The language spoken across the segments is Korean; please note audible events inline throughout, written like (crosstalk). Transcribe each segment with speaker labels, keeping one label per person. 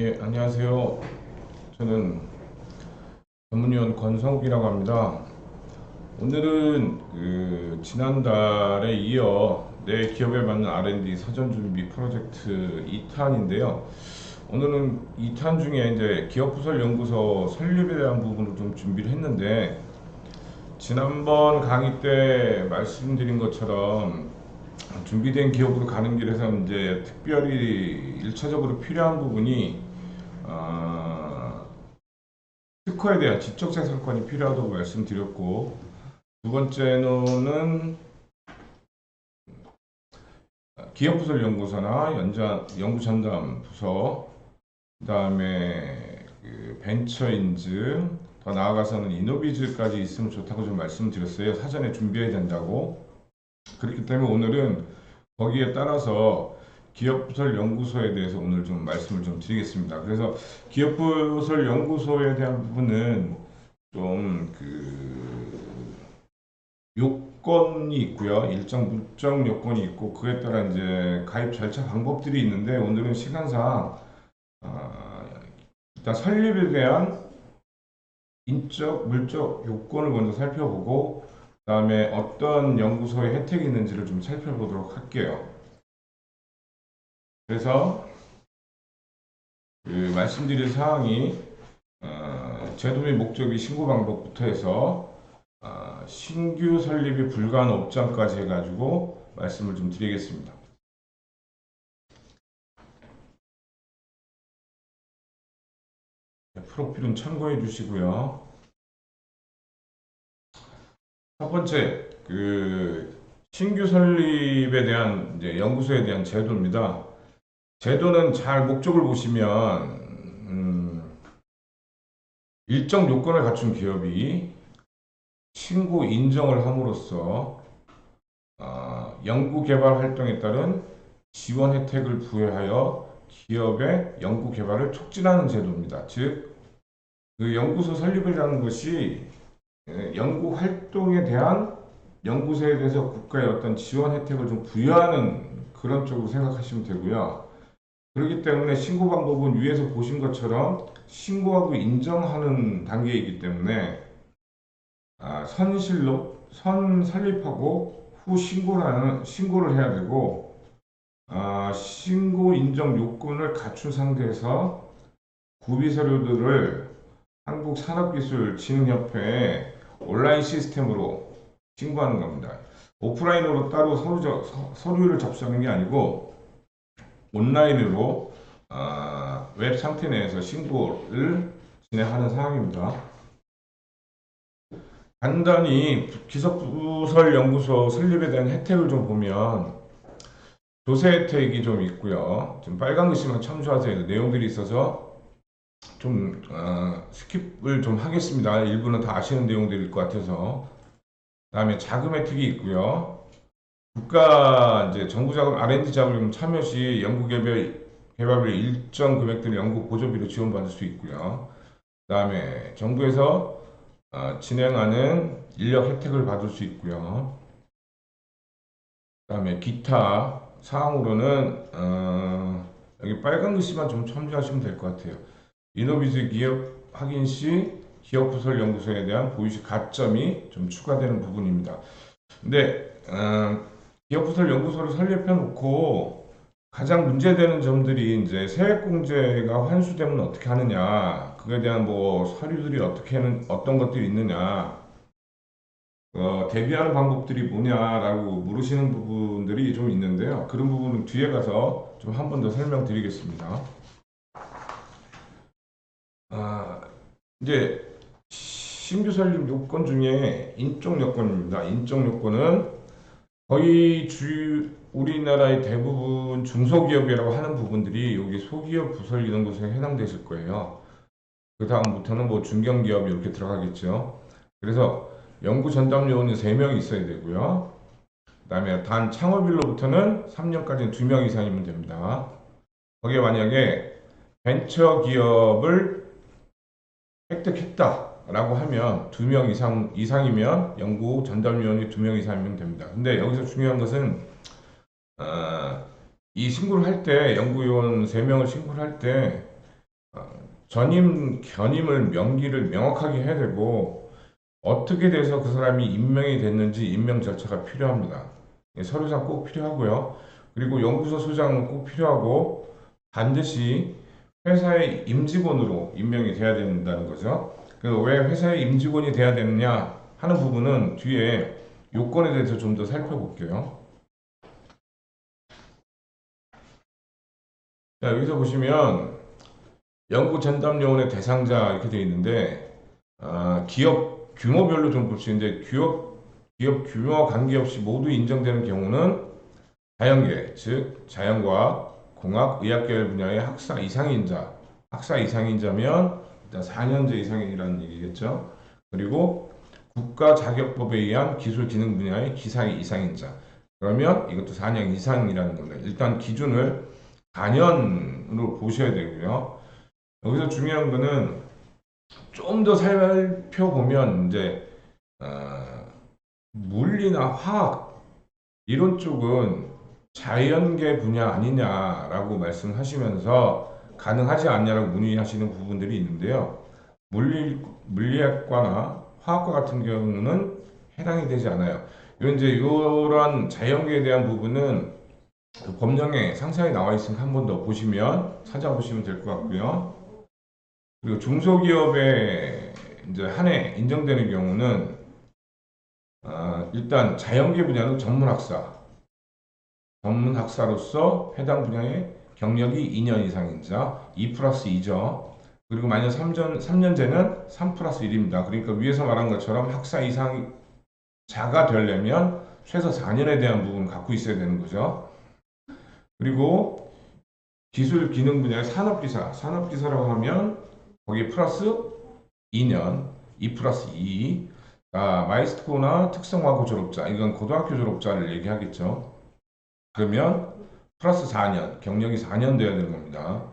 Speaker 1: 예, 안녕하세요. 저는 전문위원 권성욱이라고 합니다. 오늘은 그 지난달에 이어 내 기업에 맞는 R&D 사전 준비 프로젝트 2탄인데요. 오늘은 2탄 중에 이제 기업 부설 연구소 설립에 대한 부분을 좀 준비를 했는데 지난번 강의 때 말씀드린 것처럼 준비된 기업으로 가는 길에서 이제 특별히 일차적으로 필요한 부분이 어, 특허에 대한 지적 재산권이 필요하다고 말씀드렸고 두 번째로는 기업부설 연구소나 연자 연구 전담 부서 그다음에 그 벤처 인증 더 나아가서는 이노비즈까지 있으면 좋다고 좀 말씀드렸어요. 사전에 준비해야 된다고. 그렇기 때문에 오늘은 거기에 따라서 기업부설 연구소에 대해서 오늘 좀 말씀을 좀 드리겠습니다. 그래서 기업부설 연구소에 대한 부분은 좀 그 요건이 있고요. 일정 물적 요건이 있고 그에 따라 이제 가입 절차 방법들이 있는데 오늘은 시간상 아, 일단 설립에 대한 인적 물적 요건을 먼저 살펴보고 그 다음에 어떤 연구소에 혜택이 있는지를 좀 살펴보도록 할게요. 그래서 그 말씀드릴 사항이 어, 제도 및 목적이 신고 방법부터 해서 어, 신규 설립이 불가한 업장까지 해가지고 말씀을 좀 드리겠습니다. 네, 프로필은 참고해 주시고요. 첫 번째, 그 신규 설립에 대한 이제 연구소에 대한 제도입니다. 제도는 잘 목적을 보시면 음, 일정 요건을 갖춘 기업이 신고 인정을 함으로써 어, 연구 개발 활동에 따른 지원 혜택을 부여하여 기업의 연구 개발을 촉진하는 제도입니다. 즉, 그 연구소 설립이라는 것이 예, 연구 활동에 대한 연구소에 대해서 국가의 어떤 지원 혜택을 좀 부여하는 그런 쪽으로 생각하시면 되고요. 그렇기 때문에 신고 방법은 위에서 보신 것처럼 신고하고 인정하는 단계이기 때문에 아, 선실로 선 설립하고 후 신고라는 신고를 해야 되고 아, 신고 인정 요건을 갖춘 상태에서 구비 서류들을 한국산업기술진흥협회에 온라인 시스템으로 신고하는 겁니다. 오프라인으로 따로 서류, 서류를 접수하는 게 아니고 온라인으로 아, 웹 상태 내에서 신고를 진행하는 사항입니다. 간단히 기석부설 연구소 설립에 대한 혜택을 좀 보면 조세 혜택이 좀 있고요. 지금 빨간 글씨만 참조하세요. 내용들이 있어서 좀 어, 스킵을 좀 하겠습니다. 일부는 다 아시는 내용들일 것 같아서. 그 다음에 자금 혜택이 있고요. 국가 이제 정부 자금 R&D 자금 참여 시 연구 개발 개발비 일정 금액들 연구 보조비로 지원받을 수 있고요. 그다음에 정부에서 어, 진행하는 인력 혜택을 받을 수 있고요. 그다음에 기타 사항으로는 어, 여기 빨간 글씨만 좀 첨부하시면 될 것 같아요. 이노비즈 기업 확인 시 기업 부설 연구소에 대한 보유시 가점이 좀 추가되는 부분입니다. 근데 어, 기업 부설 연구소를 설립해 놓고 가장 문제되는 점들이 이제 세액공제가 환수되면 어떻게 하느냐, 그에 대한 뭐 서류들이 어떻게 하는 어떤 것들이 있느냐, 어, 대비하는 방법들이 뭐냐라고 물으시는 부분들이 좀 있는데요. 그런 부분은 뒤에 가서 좀 한 번 더 설명드리겠습니다. 아, 이제 신규 설립 요건 중에 인적 요건입니다. 인적 요건은 거의 주 우리나라의 대부분 중소기업이라고 하는 부분들이 여기 소기업 부설 이런 곳에 해당되실 거예요. 그 다음부터는 뭐 중견기업 이렇게 들어가겠죠. 그래서 연구 전담 요원이 3명 있어야 되고요. 그 다음에 단 창업일로부터는 3년까지는 2명 이상이면 됩니다. 거기에 만약에 벤처 기업을 획득했다 라고 하면 2명 이상, 이상이면 연구 전담 요원이 2명 이상이면 됩니다. 근데 여기서 중요한 것은 어, 이 신고를 할 때 연구요원 3명을 신고를 할때 전임 견임을 명기를 명확하게 해야 되고 어떻게 돼서 그 사람이 임명이 됐는지 임명 절차가 필요합니다. 예, 서류상 꼭 필요하고요. 그리고 연구소 소장은 꼭 필요하고 반드시 회사의 임직원으로 임명이 돼야 된다는 거죠. 그 왜 회사의 임직원이 돼야 되느냐 하는 부분은 뒤에 요건에 대해서 좀 더 살펴볼게요. 자, 여기서 보시면 연구 전담 요원의 대상자 이렇게 되어 있는데 아, 기업 규모별로 좀 볼 수 있는데 기업 기업 규모와 관계없이 모두 인정되는 경우는 자연계 즉 자연과학, 공학, 의학 계열 분야의 학사 이상인자 학사 이상인자면 일단 4년제 이상이라는 얘기겠죠. 그리고 국가 자격법에 의한 기술 기능 분야의 기사 이상인 자 그러면 이것도 4년 이상이라는 겁니다. 일단 기준을 4년으로 보셔야 되고요. 여기서 중요한 거는 좀 더 살펴보면 이제 어, 물리나 화학 이런 쪽은 자연계 분야 아니냐라고 말씀하시면서 가능하지 않냐라고 문의하시는 부분들이 있는데요. 물리 물리학과나 화학과 같은 경우는 해당이 되지 않아요. 이런 이제 이러한 자연계에 대한 부분은 그 법령에 상세하게 나와 있으니까 한 번 더 보시면 찾아보시면 될 것 같고요. 그리고 중소기업에 이제 한 해 인정되는 경우는 아, 일단 자연계 분야는 전문학사, 전문학사로서 해당 분야의 경력이 2년 이상인 자 2 플러스 2죠. 그리고 만약 3년, 3년제는 3 플러스 1입니다. 그러니까 위에서 말한 것처럼 학사 이상 자가 되려면 최소 4년에 대한 부분을 갖고 있어야 되는 거죠. 그리고 기술 기능 분야의 산업기사, 산업기사라고 하면 거기에 플러스 2년, 2 플러스 2. 아, 마이스코나 특성화고 졸업자, 이건 고등학교 졸업자를 얘기하겠죠. 그러면 플러스 4년, 경력이 4년 돼야 되는 겁니다.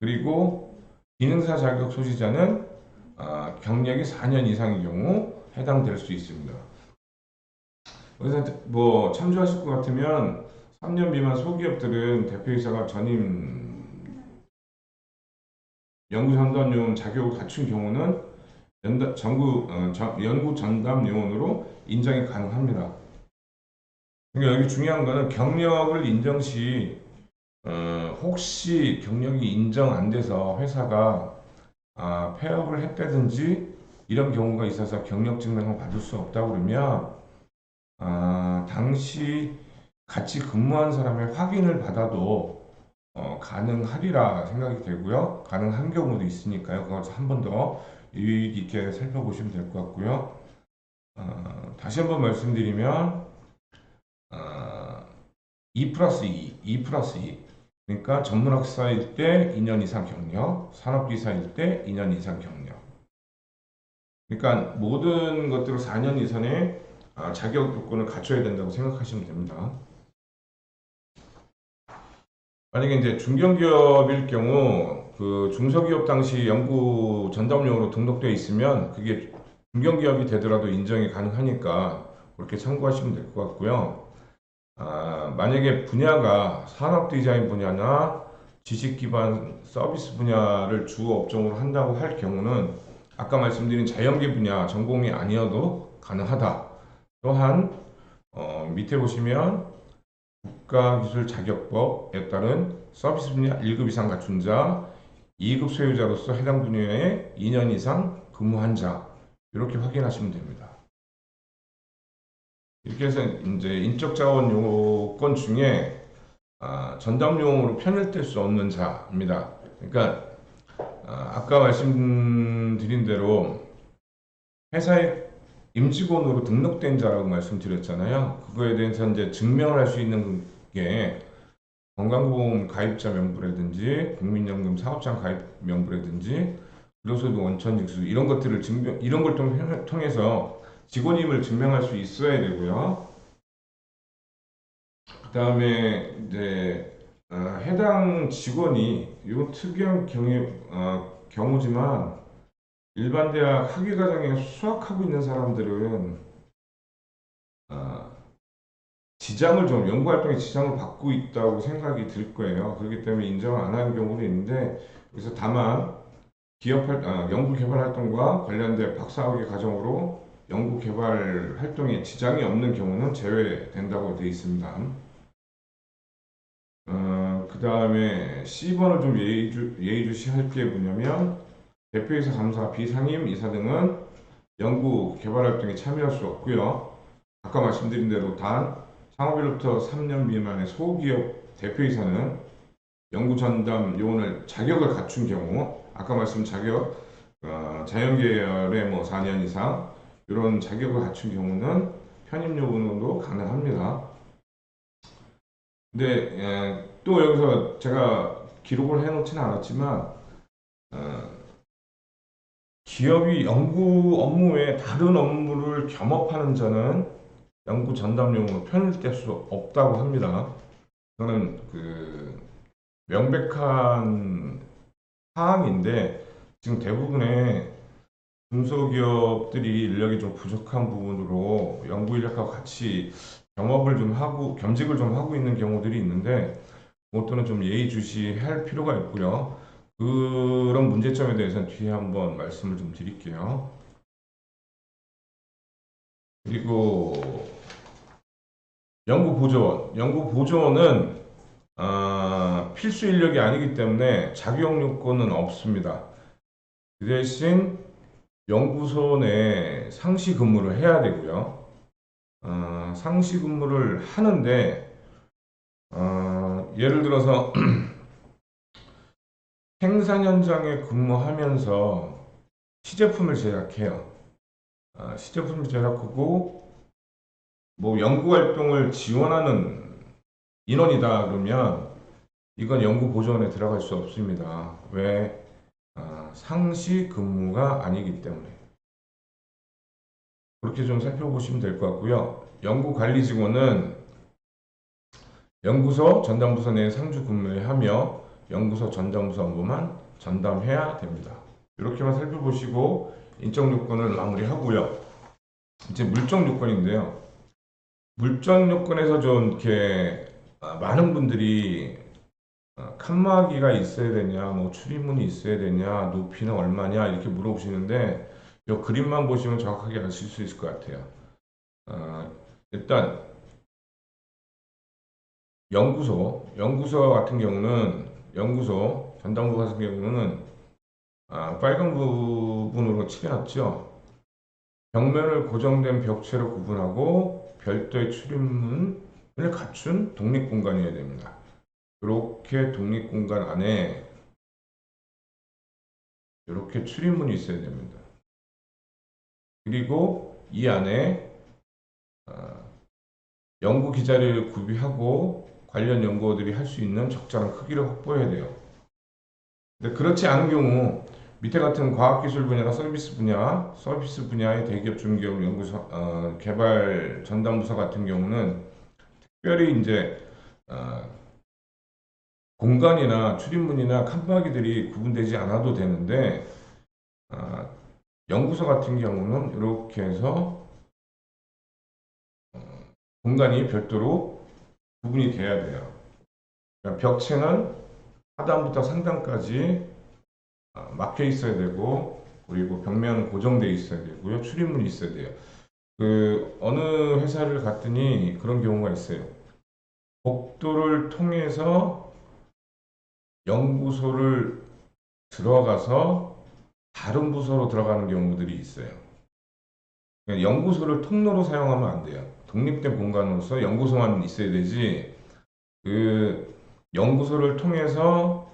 Speaker 1: 그리고 기능사 자격 소지자는 아, 경력이 4년 이상의 경우 해당될 수 있습니다. 그래서 뭐 참조하실 것 같으면 3년 미만 소기업들은 대표이사가 전임 연구 전담 요원 자격을 갖춘 경우는 연다, 전구, 어, 전- 연구 전담 요원으로 인정이 가능합니다. 그러니까 여기 중요한 거는 경력을 인정 시 어, 혹시 경력이 인정 안 돼서 회사가 아, 폐업을 했다든지 이런 경우가 있어서 경력 증명을 받을 수 없다 그러면 아, 당시 같이 근무한 사람의 확인을 받아도 어, 가능하리라 생각이 되고요. 가능한 경우도 있으니까요. 그걸 한 번 더 유익 있게 살펴보시면 될 것 같고요. 어, 다시 한번 말씀드리면 어, 2 플러스 2, 2 플러스 2. 그러니까 전문학사일 때 2년 이상 경력, 산업기사일 때 2년 이상 경력. 그러니까 모든 것들을 4년 이상의 아, 자격 요건을 갖춰야 된다고 생각하시면 됩니다. 만약에 이제 중견기업일 경우 그 중소기업 당시 연구 전담용으로 등록되어 있으면 그게 중견기업이 되더라도 인정이 가능하니까 그렇게 참고하시면 될 것 같고요. 아, 만약에 분야가 산업 디자인 분야나 지식 기반 서비스 분야를 주 업종으로 한다고 할 경우는 아까 말씀드린 자연계 분야 전공이 아니어도 가능하다. 또한 어, 밑에 보시면 국가기술 자격법에 따른 서비스 분야 1급 이상 갖춘 자, 2급 소유자로서 해당 분야에 2년 이상 근무한 자 이렇게 확인하시면 됩니다. 이렇게 해서 이제 인적 자원 요건 중에 아, 전담 요원으로 편일될 수 없는 자입니다. 그러니까 아, 아까 말씀드린 대로 회사에 임직원으로 등록된 자라고 말씀드렸잖아요. 그거에 대해서 이제 증명을 할 수 있는 게 건강보험 가입자 명부라든지 국민연금 사업장 가입 명부라든지 불로소득 원천직수 이런 것들을 증명 이런 걸 통- 통해서 직원임을 증명할 수 있어야 되고요. 그 다음에 이제 어, 해당 직원이 이건 특이한 경우 어, 경우지만 일반 대학 학위 과정에 수학하고 있는 사람들은 어, 지장을 좀 연구 활동에 지장을 받고 있다고 생각이 들 거예요. 그렇기 때문에 인정을 안 하는 경우도 있는데 그래서 다만 기업 활, 아, 연구 개발 활동과 관련된 박사학위 과정으로 연구 개발 활동에 지장이 없는 경우는 제외된다고 되어 있습니다. 어, 그 다음에 C번을 좀 예의주, 예의주시할 게 뭐냐면 대표이사, 감사, 비상임 이사 등은 연구 개발 활동에 참여할 수 없고요. 아까 말씀드린 대로 단 창업일로부터 3년 미만의 소기업 대표이사는 연구 전담 요원을 자격을 갖춘 경우 아까 말씀 자격 어, 자연계열의 뭐 4년 이상 이런 자격을 갖춘 경우는 편입 요원으로 가능합니다. 근데 예, 또 여기서 제가 기록을 해놓지는 않았지만 어, 기업이 연구 업무 외에 다른 업무를 겸업하는 자는 연구 전담용으로 편입될 수 없다고 합니다. 저는 그 명백한 사항인데 지금 대부분의 중소기업들이 인력이 좀 부족한 부분으로 연구 인력과 같이 겸업을 좀 하고 겸직을 좀 하고 있는 경우들이 있는데 그것도는 좀 예의주시할 필요가 있고요. 그런 문제점에 대해서는 뒤에 한번 말씀을 좀 드릴게요. 그리고 연구 보조원, 연구 보조원은 아, 필수 인력이 아니기 때문에 자격 요건은 없습니다. 그 대신 연구소 내 상시 근무를 해야 되고요. 어, 상시 근무를 하는데 어, 예를 들어서 (clears throat) 생산 현장에 근무하면서 시제품을 제작해요. 아, 시제품을 제작하고 뭐 연구 활동을 지원하는 인원이다 그러면 이건 연구 보조원에 들어갈 수 없습니다. 왜? 아, 상시 근무가 아니기 때문에 그렇게 좀 살펴보시면 될 것 같고요. 연구 관리 직원은 연구소 전담부서 내에 상주 근무하며 연구소 전담부서 업무만 전담해야 됩니다. 이렇게만 살펴보시고 인적 요건을 마무리하고요. 이제 물적 요건인데요. 물적 요건에서 좀 이렇게 아, 많은 분들이 아, 칸막이가 있어야 되냐, 뭐 출입문이 있어야 되냐, 높이는 얼마냐 이렇게 물어보시는데 이 그림만 보시면 정확하게 아실 수 있을 것 같아요. 아, 일단 연구소, 연구소 같은 경우는 연구소 전담부 같은 경우는 아, 빨간 부분으로 칠해놨죠. 벽면을 고정된 벽체로 구분하고 별도의 출입문을 갖춘 독립 공간이어야 됩니다. 이렇게 독립 공간 안에 이렇게 출입문이 있어야 됩니다. 그리고 이 안에 아, 연구 기자를 구비하고 관련 연구원들이 할 수 있는 적절한 크기를 확보해야 돼요. 근데 그렇지 않은 경우 밑에 같은 과학기술 분야나 서비스 분야, 서비스 분야의 대기업, 중기업, 연구소, 어, 개발 전담부서 같은 경우는 특별히 이제 어, 공간이나 출입문이나 칸막이들이 구분되지 않아도 되는데 어, 연구소 같은 경우는 이렇게 해서 어, 공간이 별도로 구분이 돼야 돼요. 그러니까 벽체는 하단부터 상단까지 아, 막혀 있어야 되고 그리고 벽면은 고정돼 있어야 되고요. 출입문이 있어야 돼요. 그 어느 회사를 갔더니 그런 경우가 있어요. 복도를 통해서 연구소를 들어가서 다른 부서로 들어가는 경우들이 있어요. 그러니까 연구소를 통로로 사용하면 안 돼요. 독립된 공간으로서 연구소만 있어야 되지. 그 연구소를 통해서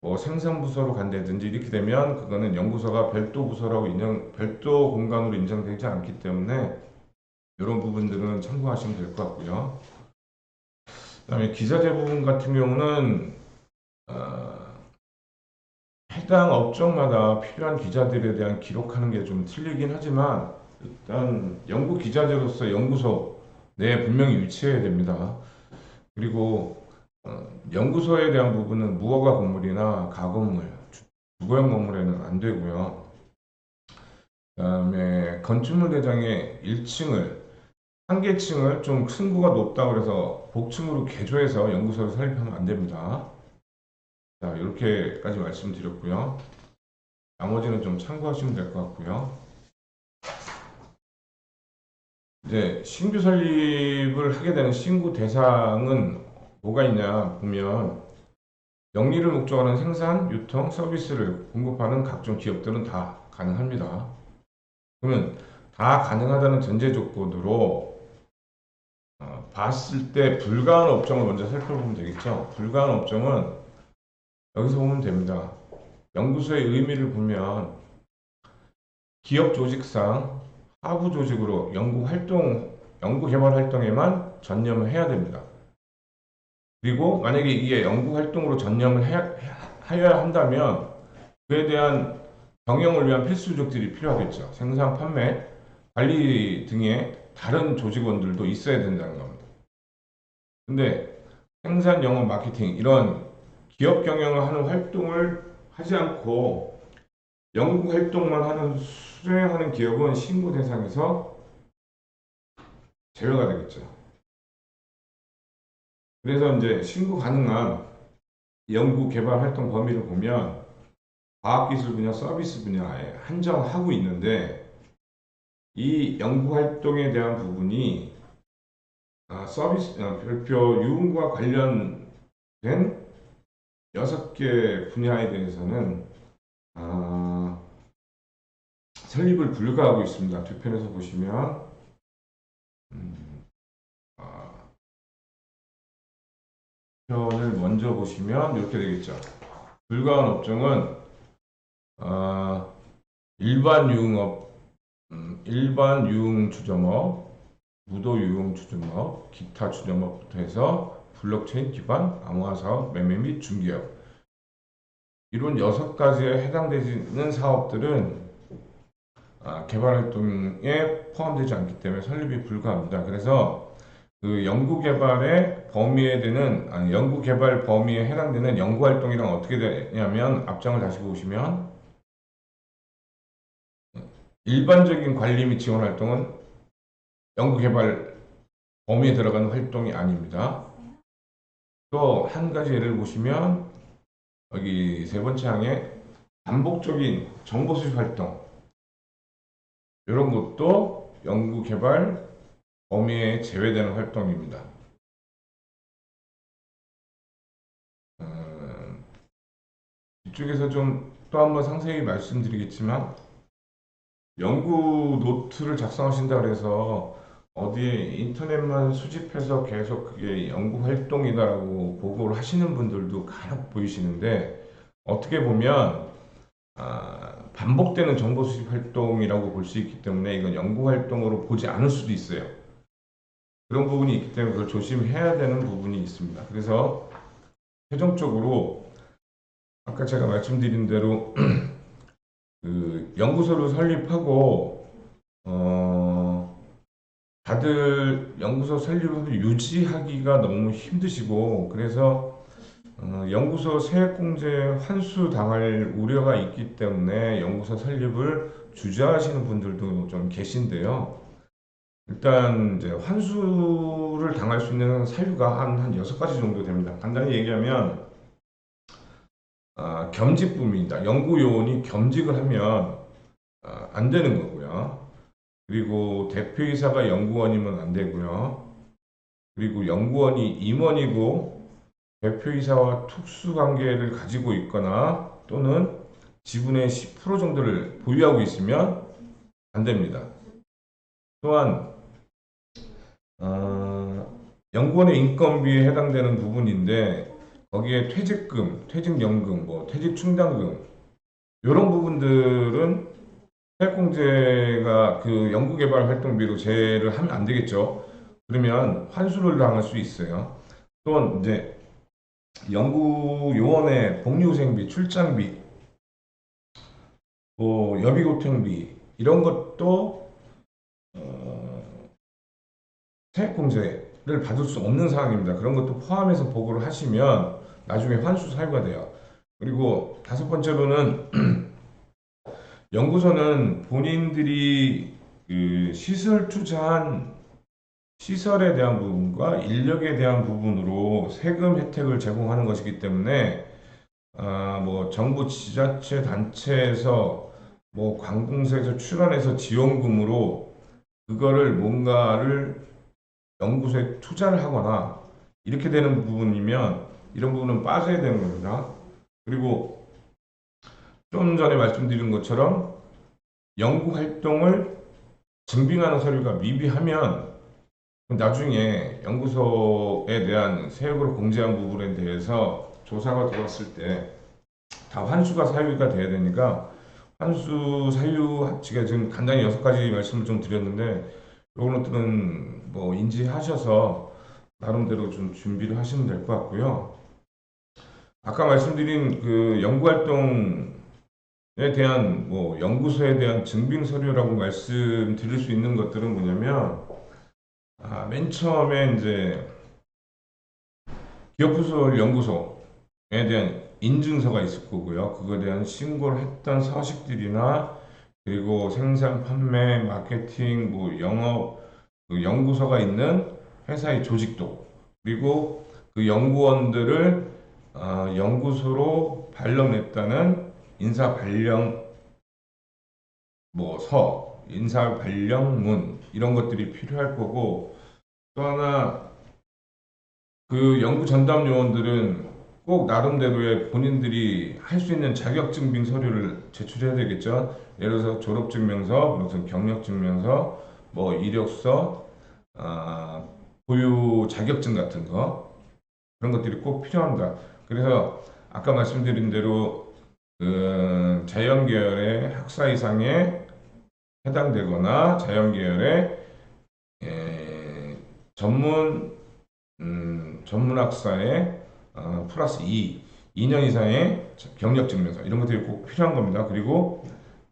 Speaker 1: 뭐 생산 부서로 간다든지 이렇게 되면 그거는 연구소가 별도 부서라고 인정, 별도 공간으로 인정되지 않기 때문에 이런 부분들은 참고하시면 될 것 같고요. 그다음에 기자재 부분 같은 경우는 어, 해당 업종마다 필요한 기자들에 대한 기록하는 게 좀 틀리긴 하지만 일단 연구 기자재로서 연구소 내에 분명히 위치해야 됩니다. 그리고 어, 연구소에 대한 부분은 무허가 건물이나 가건물, 주- 주거용 건물에는 안 되고요. 그 다음에 건축물 대장의 1층을 한 개층을 좀 층고가 높다고 그래서 복층으로 개조해서 연구소를 설립하면 안 됩니다. 자, 이렇게까지 말씀드렸고요. 나머지는 좀 참고하시면 될 것 같고요. 이제 신규 설립을 하게 되는 신고 대상은 뭐가 있냐 보면 영리를 목적으로 하는 생산, 유통, 서비스를 공급하는 각종 기업들은 다 가능합니다. 그러면 다 가능하다는 전제 조건으로 어, 봤을 때 불가한 업종을 먼저 살펴보면 되겠죠. 불가한 업종은 여기서 보면 됩니다. 연구소의 의미를 보면 기업 조직상 하부 조직으로 연구 활동, 연구 개발 활동에만 전념을 해야 됩니다. 그리고 만약에 이게 연구 활동으로 전념을 해야, 해야 한다면 그에 대한 경영을 위한 필수적들이 필요하겠죠. 생산, 판매, 관리 등의 다른 조직원들도 있어야 된다는 겁니다. 근데 생산, 영업, 마케팅 이런 기업 경영을 하는 활동을 하지 않고 연구 활동만 하는 수행하는 기업은 신고 대상에서 제외가 되겠죠. 그래서 이제 신고 가능한 연구 개발 활동 범위를 보면 과학기술 분야, 서비스 분야에 한정하고 있는데 이 연구 활동에 대한 부분이 아, 서비스 아, 별표 유흥과 관련된 여섯 개 분야에 대해서는 아, 설립을 불가하고 있습니다. 뒤편에서 보시면 음, 아, 편을 먼저 보시면 이렇게 되겠죠. 불가한 업종은 아, 일반 유흥업, 음, 일반 유흥 주점업, 무도 유흥 주점업, 기타 주점업부터 해서 블록체인 기반 암호화 사업, 매매 및 중개업 이런 여섯 가지에 해당되는 사업들은 아, 개발 활동에 포함되지 않기 때문에 설립이 불가합니다. 그래서 그 연구 개발의 범위에 되는 아니 연구 개발 범위에 해당되는 연구 활동이랑 어떻게 되냐면 앞장을 다시 보시면 일반적인 관리 및 지원 활동은 연구 개발 범위에 들어가는 활동이 아닙니다. 또 한 가지 예를 보시면 여기 세 번째 항에 반복적인 정보 수집 활동 이런 것도 연구 개발 범위에 제외되는 활동입니다. 음, 이쪽에서 좀 또 한번 상세히 말씀드리겠지만 연구 노트를 작성하신다 그래서 어디에 인터넷만 수집해서 계속 그게 연구 활동이다라고 보고를 하시는 분들도 간혹 보이시는데 어떻게 보면 아, 반복되는 정보 수집 활동이라고 볼 수 있기 때문에 이건 연구 활동으로 보지 않을 수도 있어요. 그런 부분이 있기 때문에 그걸 조심해야 되는 부분이 있습니다. 그래서 최종적으로 아까 제가 말씀드린 대로 (clears throat) 그 연구소를 설립하고 어 다들 연구소 설립을 유지하기가 너무 힘드시고 그래서 어, 연구소 세액공제 환수 당할 우려가 있기 때문에 연구소 설립을 주저하시는 분들도 좀 계신데요. 일단 이제 환수를 당할 수 있는 사유가 한, 한 여섯 가지 정도 됩니다. 간단히 얘기하면 아, 겸직부입니다. 연구요원이 겸직을 하면 아, 안 되는 거고요. 그리고 대표이사가 연구원이면 안 되고요. 그리고 연구원이 임원이고 대표이사와 특수관계를 가지고 있거나 또는 지분의 10% 정도를 보유하고 있으면 안 됩니다. 또한 어, 연구원의 인건비에 해당되는 부분인데 거기에 퇴직금, 퇴직연금, 뭐 퇴직충당금 이런 부분들은 세액공제가 그 연구개발 활동비로 제외를 하면 안 되겠죠. 그러면 환수를 당할 수 있어요. 또 이제 연구요원의 복리후생비, 출장비, 뭐 여비고통비 이런 것도 어, 세액공제를 받을 수 없는 상황입니다. 그런 것도 포함해서 보고를 하시면 나중에 환수 사유가 돼요. 그리고 다섯 번째로는 (clears throat) 연구소는 본인들이 그 시설 투자한 시설에 대한 부분과 인력에 대한 부분으로 세금 혜택을 제공하는 것이기 때문에 아, 뭐 정부 지자체 단체에서 뭐 관공서에서 출원해서 지원금으로 그거를 뭔가를 연구소에 투자를 하거나 이렇게 되는 부분이면 이런 부분은 빠져야 되는 겁니다. 그리고 좀 전에 말씀드린 것처럼 연구 활동을 증빙하는 서류가 미비하면 나중에 연구소에 대한 세액으로 공제한 부분에 대해서 조사가 들어왔을 때 다 환수가 사유가 돼야 되니까 환수 사유 합치가 지금 간단히 여섯 가지 말씀을 좀 드렸는데 요런 것들은 뭐 인지하셔서 나름대로 좀 준비를 하시면 될 것 같고요. 아까 말씀드린 그 연구 활동에 대한 뭐 연구소에 대한 증빙 서류라고 말씀드릴 수 있는 것들은 뭐냐면 아, 맨 처음에 이제 기업부설 연구소에 대한 인증서가 있을 거고요. 그거에 대한 신고를 했던 서식들이나 그리고 생산, 판매, 마케팅, 뭐 영업, 그 연구소가 있는 회사의 조직도 그리고 그 연구원들을 어, 연구소로 발령냈다는 인사 발령 뭐서 인사 발령문 이런 것들이 필요할 거고 또 하나 그 연구 전담 요원들은 꼭 나름대로의 본인들이 할 수 있는 자격 증빙 서류를 제출해야 되겠죠. 예를 들어서 졸업 증명서, 무슨 경력 증명서, 뭐 이력서, 아, 보유 자격증 같은 거 그런 것들이 꼭 필요합니다. 그래서 아까 말씀드린 대로 그 자연 계열의 학사 이상에 해당되거나 자연 계열의 에, 전문 음, 전문 학사에 어, 플러스 2, 2년 이상의 경력 증명서 이런 것들이 꼭 필요한 겁니다. 그리고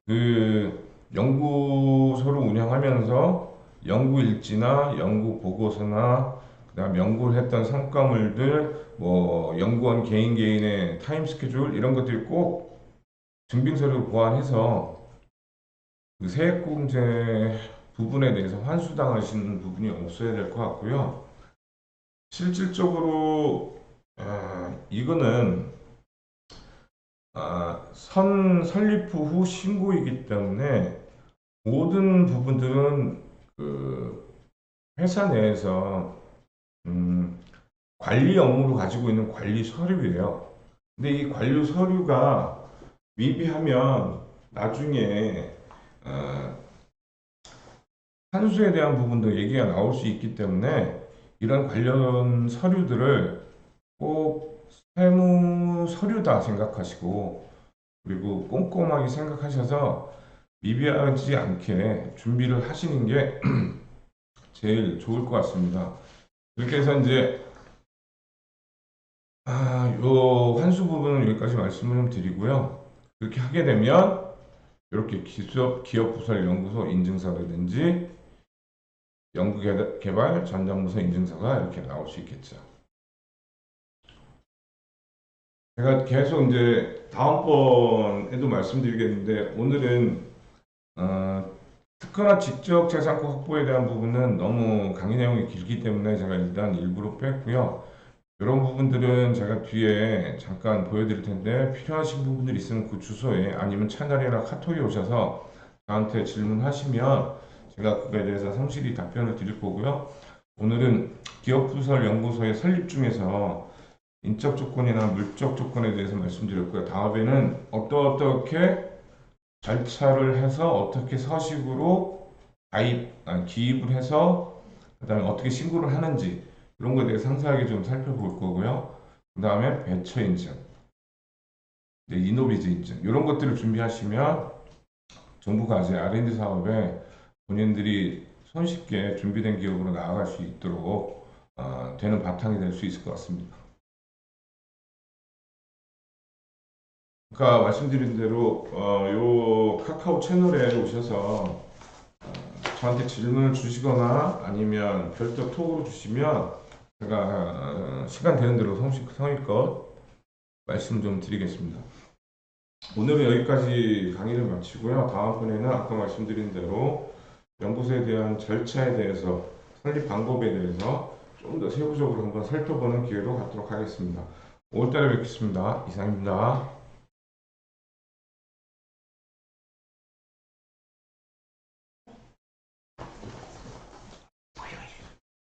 Speaker 1: 그 연구소를 운영하면서 연구 일지나 연구 보고서나 그다음 연구를 했던 성과물들 뭐 연구원 개인 개인의 타임 스케줄 이런 것들이 꼭 증빙 서류를 보완해서 그 세액공제 부분에 대해서 환수당하시는 부분이 없어야 될 것 같고요. 실질적으로 아, 이거는 아, 선 설립 후 신고이기 때문에 모든 부분들은 그 회사 내에서 음, 관리 업무를 가지고 있는 관리 서류예요. 근데 이 관리 서류가 미비하면 나중에 어, 환수에 대한 부분도 얘기가 나올 수 있기 때문에 이런 관련 서류들을 꼭 세무 서류다 생각하시고 그리고 꼼꼼하게 생각하셔서 미비하지 않게 준비를 하시는 게 (clears throat) 제일 좋을 것 같습니다. 이렇게 해서 이제 아, 요 환수 부분은 여기까지 말씀을 좀 드리고요. 그렇게 하게 되면 이렇게 기업, 기업 부설 연구소 인증서라든지 연구개발 전담부서 인증서가 이렇게 나올 수 있겠죠. 제가 계속 이제 다음번에도 말씀드리겠는데 오늘은 어, 특허나 지적 재산권 확보에 대한 부분은 너무 강의 내용이 길기 때문에 제가 일단 일부러 뺐고요. 이런 부분들은 제가 뒤에 잠깐 보여드릴 텐데 필요하신 부분들이 있으면 그 주소에 아니면 채널이나 카톡에 오셔서 저한테 질문하시면 제가 그거에 대해서 성실히 답변을 드릴 거고요. 오늘은 기업부설 연구소의 설립 중에서 인적 조건이나 물적 조건에 대해서 말씀드렸고요. 다음에는 어떻게 절차를 해서 어떻게 서식으로 가입, 아, 기입을 해서 그다음에 어떻게 신고를 하는지 이런 거에 대해 상세하게 좀 살펴볼 거고요. 그 다음에 배처 인증, 이노비즈 인증 이런 것들을 준비하시면 정부가 이제 R&D 사업에 본인들이 손쉽게 준비된 기업으로 나아갈 수 있도록 어, 되는 바탕이 될 수 있을 것 같습니다. 아까 말씀드린 대로 어, 요 카카오 채널에 오셔서 어, 저한테 질문을 주시거나 아니면 별도 톡으로 주시면 제가 어, 시간 되는 대로 성의껏 말씀 좀 드리겠습니다. 오늘은 여기까지 강의를 마치고요. 다음번에는 아까 말씀드린 대로 연구소에 대한 절차에 대해서 설립 방법에 대해서 좀 더 세부적으로 한번 살펴보는 기회로 갖도록 하겠습니다. 5월달에 뵙겠습니다. 이상입니다.